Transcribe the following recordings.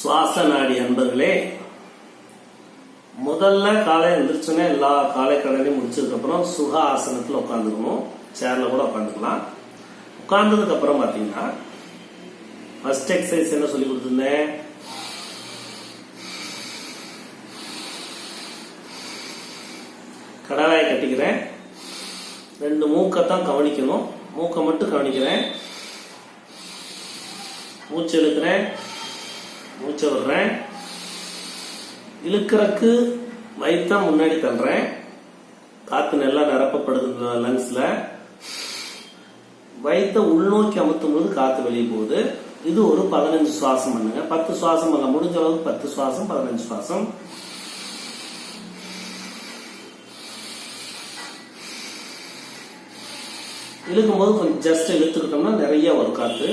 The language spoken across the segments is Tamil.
சுவாச நாடி அன்பர்களே முதல்ல காலை எழுந்திரிச்சோன்னே எல்லா காலை கடனையும் முடிச்சதுக்கு அப்புறம் சுக ஆசனத்துல உட்காந்துக்கணும் சேர்ல கூட உட்காந்துக்கலாம் உட்கார்ந்ததுக்கு அப்புறம் பாத்தீங்கன்னா ஃபர்ஸ்ட் எக்ஸசைஸ் என்ன சொல்லி கொடுத்துருந்தேன்? கடவாயை கட்டிக்கிறேன். ரெண்டு மூக்கைத்தான் கவனிக்கணும். மூக்கை மட்டும் கவனிக்கிறேன். மூச்சு இழுக்கிறேன். மூச்சை விடுறேன். இழுக்கிறக்கு வயிற்ற முன்னாடி தள்ளுறேன். காத்து நல்லா நிரப்பப்படுது லங்ஸ்ல வயிற்ற உள்நோக்கி அமுத்தும் போது காத்து வெளியே போகுது. இது ஒரு பதினஞ்சு சுவாசம் பண்ணுங்க. பத்து சுவாசம் பண்ண முடிஞ்ச அளவுக்கு பத்து சுவாசம் பதினஞ்சு சுவாசம். இழுக்கும் போது கொஞ்சம் ஜஸ்ட் இழுத்துக்கிட்டோம்னா நிறைய வரும் காத்து.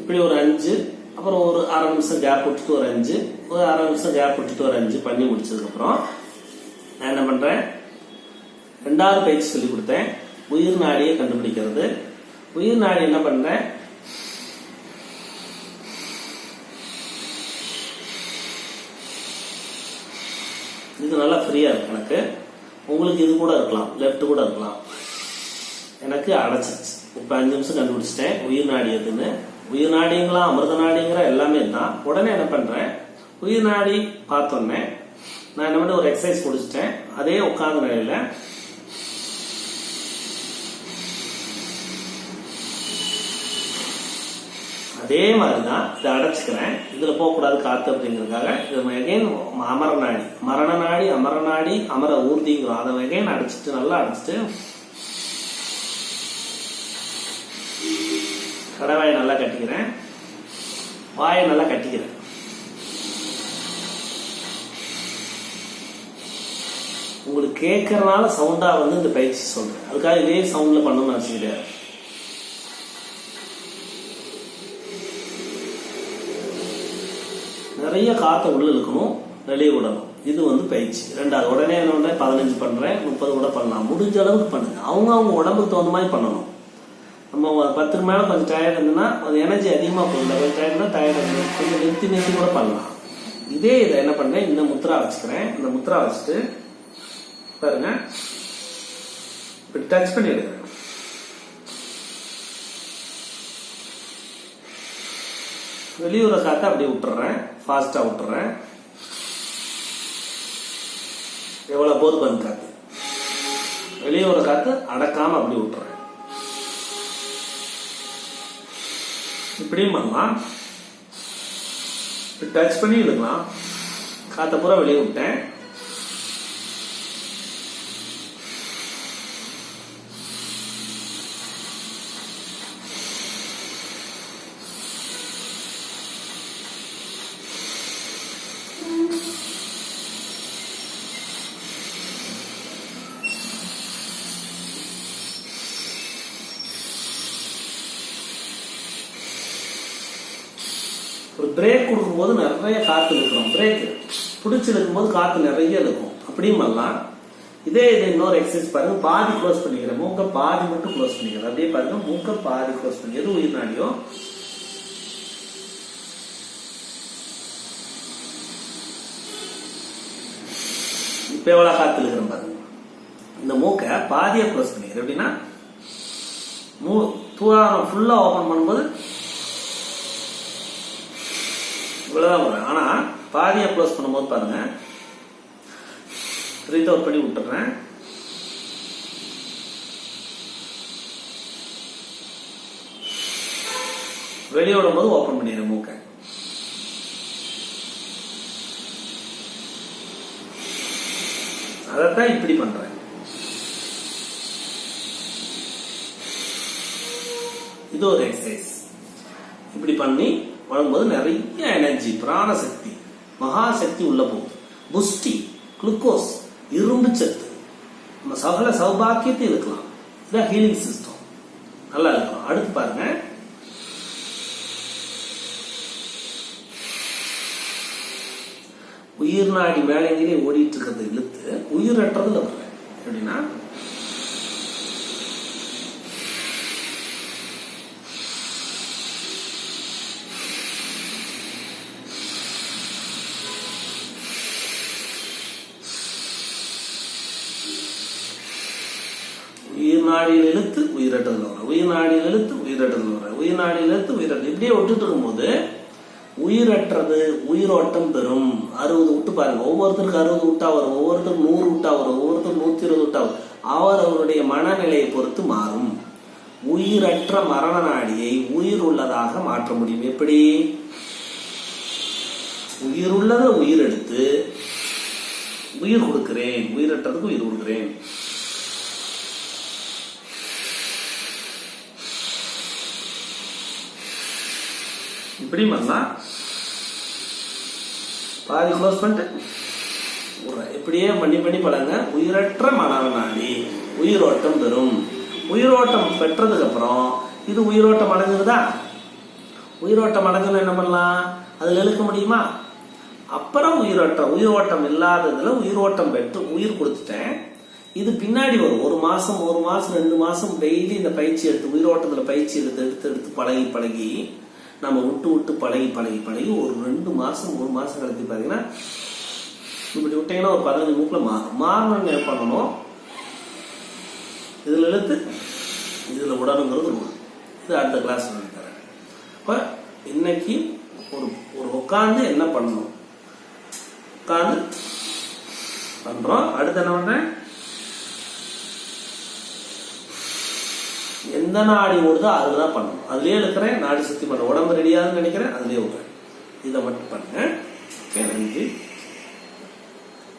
இப்படி ஒரு அஞ்சு அப்புறம் ஒரு அரை நிமிஷம் கேப் விட்டுட்டு ஒரு அஞ்சு ஒரு அரை நிமிஷம் கேப் விட்டுட்டு ஒரு அஞ்சு பண்ணி முடிச்சதுக்கப்புறம் நான் என்ன பண்றேன்? ரெண்டாவது பயிற்சி சொல்லி கொடுத்தேன். உயிர் நாடியை கண்டுபிடிக்கிறது. உயிர் நாடி என்ன பண்றேன்? இது நல்லா ஃப்ரீயா இருக்கு எனக்கு. உங்களுக்கு இது கூட இருக்கலாம் லெஃப்ட் கூட இருக்கலாம். எனக்கு அடைச்சிருச்சு. இப்ப அஞ்சு நிமிஷம் கண்டுபிடிச்சிட்டேன். உயிர் நாடி எதுன்னு. உயிர் நாடிங்களா அமிர்த நாடிங்கிற எல்லாமே தான் உடனே என்ன பண்றேன்? உயிர் நாடி பார்த்தோன்னே நான் என்ன பண்ண ஒரு எக்ஸசைஸ் குடிச்சிட்டேன் அதே உட்கார்ந்த நிலையில அதே மாதிரி தான் இதை அடைச்சிக்கிறேன். இதுல போகக்கூடாது காத்து அப்படிங்கிறதுக்காக. இது எகைன் அமர நாடி. மரண நாடி அமர நாடி அமர ஊர்திங்கிறோம் அதை எகைன் அடைச்சிட்டு நல்லா அடைச்சிட்டு கடவாயை நல்லா கட்டிக்கிறேன். வாயை நல்லா கட்டிக்கிறேன். உங்களுக்கு கேட்கறனால சவுண்டா வந்து இந்த பயிற்சி சொல்றேன். அதுக்காக இதே சவுண்ட்ல பண்ணணும்னு அவசியம் கிடையாது. நிறைய காற்றை உள்ள இழுக்கணும் வெளியே விடணும். இது வந்து பயிற்சி. ரெண்டாவது உடனே என்ன பண்றேன்? பதினஞ்சு பண்ணுறேன் முப்பது கூட பண்ணலாம். முடிஞ்ச அளவுக்கு பண்ணுங்க. அவங்க அவங்க உடம்புக்கு தகுந்த மாதிரி பண்ணணும். நம்ம ஒரு பத்துக்கு மேல கொஞ்சம் டயர்ட் இருந்ததுன்னா அது எனர்ஜி அதிகமாக போகல கொஞ்சம் டயர்ட்னா டயர்ட் இருந்தது கொஞ்சம் நிறுத்தி நிறுத்தி கூட பண்ணலாம். இதே இதை என்ன பண்ணேன் இந்த முத்ரா வச்சுக்கிறேன். இந்த முத்ரா வச்சுட்டு பாருங்க. இப்படி டச் பண்ணி எடுக்கிறேன் வெளியூர காத்த அப்படியே விட்டுறேன். ஃபாஸ்டா விட்டுறேன். எவ்வளவு போது பண்ணு காத்து வெளியூர காத்து அடக்காம அப்படி விட்டுறேன். இப்படியும் பண்ணலாம். டச் பண்ணி இழுக்கலாம். காத்த பூரா வெளியே விட்டேன். ஒரு பிரேக் கொடுக்கும்போது நிறைய காத்து இழுக்கிறோம் பிரேக் பிடிச்சி இழுக்கும்போது காத்து நிறைய இழுக்கும் அப்படியும் பண்ணலாம் இதே இதை இன்னொரு எக்ஸசைஸ் பாருங்க. பாதி க்ளோஸ் பண்ணிக்கிறேன். மூக்க பாதி மட்டும் க்ளோஸ் பண்ணிக்கிறேன். அப்படியே பாருங்க. மூக்க பாதி க்ளோஸ் பண்ணி எது உயிர் நாடியோ இப்ப எவ்வளவு காத்து இழுக்கிறேன் பாருங்க. இந்த மூக்க பாதியை க்ளோஸ் பண்ணிக்கிறேன். எப்படின்னா மூ தூரம் ஃபுல்லா ஓபன் பண்ணும்போது இவ்வளவுதான் வரும். ஆனா பாதியா க்ளோஸ் பண்ணும்போது பாருங்க. ப்ரீத் அவுட் பண்ணி விட்டுறேன். வெளியே விடும்போது ஓப்பன் பண்ணிடுறேன் மூக்க. அதைத்தான் இப்படி பண்றேன். இது ஒரு எக்ஸசைஸ் இப்படி பண்ணி வழங்கும்போது நிறைய எனர்ஜி பிராணசக்தி மகாசக்தி உள்ள போகுது. புஷ்டி குளுக்கோஸ் இரும்பு சத்து. நம்ம சகல சௌபாக்கியத்தை இருக்கலாம் இதான் ஹீலிங் சிஸ்டம் நல்லா இருக்கும். அடுத்து பாருங்க. உயிர் நாடி மேலேயே ஓடிட்டு இருக்கிறது இழுத்து உயிரற்றதுல வரல எப்படின்னா நாடியில் இழுத்து உயிரட்டத்தில் வர உயிர்நாடியில் இழுத்து வரும். வர உயிர்நாடியில் இழுத்து உயிரட்டல் இப்படியே விட்டுட்டு இருக்கும்போது உயிரற்றது உயிரோட்டம் பெறும். அறுபது விட்டு பாருங்க. ஒவ்வொருத்தருக்கு அறுபது விட்டா வரும். ஒவ்வொருத்தருக்கு நூறு விட்டா வரும். ஒவ்வொருத்தருக்கு நூத்தி இருபது விட்டா வரும். அவர் அவருடைய மனநிலையை பொறுத்து மாறும். உயிரற்ற மரண நாடியை உயிர் உள்ளதாக மாற்ற முடியும். எப்படி? உயிருள்ளதை உயிர் எடுத்து உயிர் கொடுக்கிறேன். உயிரற்றதுக்கு உயிர் கொடுக்கிறேன். இப்படி பண்ணலாம் பாதி க்ளோஸ் பண்ணிட்டு. இப்படியே பண்ணி பண்ணி பழங்க உயிரற்ற மணல் நாடி உயிரோட்டம் பெறும் உயிரோட்டம் பெற்றதுக்கு அப்புறம் இது உயிரோட்டம் அடைஞ்சிருதா உயிரோட்டம் அடைஞ்சோன்னு என்ன பண்ணலாம்? அதில் இழுக்க முடியுமா? அப்புறம் உயிரோட்டம் உயிரோட்டம் இல்லாததுல உயிரோட்டம் பெற்று உயிர் கொடுத்துட்டேன். இது பின்னாடி வரும். ஒரு மாசம் ஒரு மாசம் ரெண்டு மாசம் டெய்லி இந்த பயிற்சி எடுத்து உயிரோட்டத்துல பயிற்சி எடுத்து எடுத்து எடுத்து பழகி பழகி நம்ம விட்டு விட்டு பழகி பழகி பழகி ஒரு ரெண்டு மாசம் மூணு மாசம் கழித்து பாத்தீங்கன்னா இப்படி விட்டீங்கன்னா ஒரு பதினஞ்சு மூக்குல மாறும் மாறணும் என்ன பண்ணணும் இதுல இழுத்து இதுல விடணுங்கிறது ரூல் இது அடுத்த கிளாஸ் சொல்லி தரேன். இப்ப இன்னைக்கு ஒரு ஒரு உட்காந்து என்ன பண்ணணும்? உட்காந்து பண்றோம். அடுத்து என்ன பண்றேன்? எந்த நாடி ஓடுதோ அது தான் பண்ணணும் அதுலேயே இருக்கிறேன் நாடி சுத்தி பண்ண. உடம்பு ரெடியாகுன்னு நினைக்கிறேன் அதுலேயே விடுறேன் இதை மட்டும் பண்ணுங்க நன்றி.